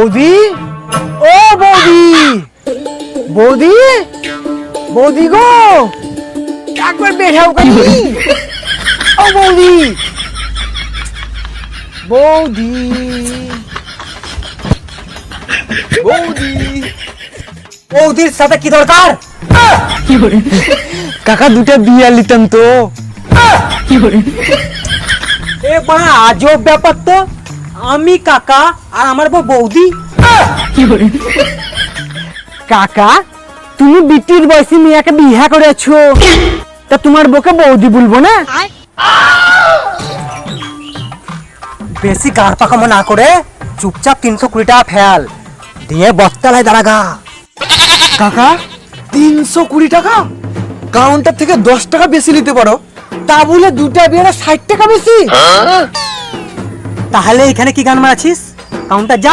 বৌদি? ও বৌদি! বৌদি? বৌদি গো! একবার বেঠাও কানি ও বৌদি! বৌদি! বৌদি! বৌদির সাথে কি দরকার? কাকা দুটো বিয়ে নিতাম তো। এ বড় আজব ব্যাপার তো। আমি কাকা আর আমার বউ বৌদি। কাকা তুমি বিটির বয়সী মেয়েকে বিয়ে করেছ। তা তোমার বউকে বৌদি বলব না? বেশি গাড় পাকামো না করে চুপচাপ তিনশো কুড়ি টাকা ফেল। দিয়ে বস্তালায় দাঁড়াগা কাকা তিনশো কুড়ি টাকা? কাউন্টার থেকে দশ টাকা বেশি নিতে পারো। তা বলে দুটা বিয়ে ষাট টাকা বেশি? তাহলে এখানে কি গান মারাছিস? কাউন্টার যা।